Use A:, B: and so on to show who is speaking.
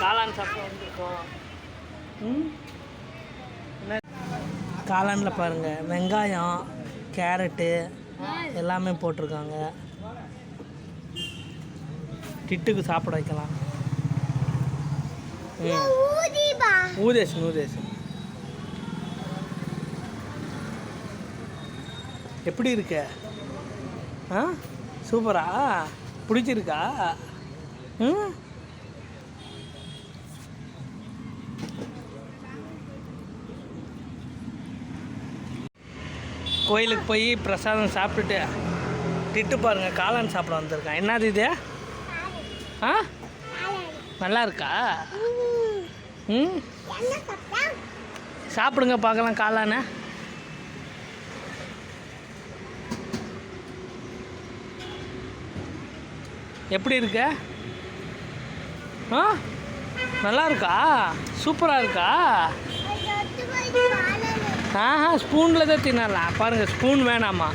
A: காளான் சாப்பிட வந்திருக்கோம். ம்? காளானில் பாருங்கள் வெங்காயம் கேரட்டு எல்லாமே போட்டிருக்காங்க. கிட்டுக்கு சாப்பிட வைக்கலாம். ம். ஊதேசன் ஊதேசன். எப்படி இருக்க? ஆ? சூப்பரா? பிடிச்சிருக்கா? ம்? கோயிலுக்கு போய் பிரசாதம் சாப்பிட்டுட்டு திட்டு பாருங்க காளான் சாப்பிட வந்திருக்கான். என்னது இது? ஆ? நல்லா இருக்கா? ம்? சாப்பிடுங்க பார்க்கலாம் காளான. எப்படி இருக்க? ஆ? நல்லா இருக்கா? சூப்பராக இருக்கா? ஆஹா ஸ்பூனில் தான் தின்னலாம். பாருங்கள் ஸ்பூன் வேணாமா?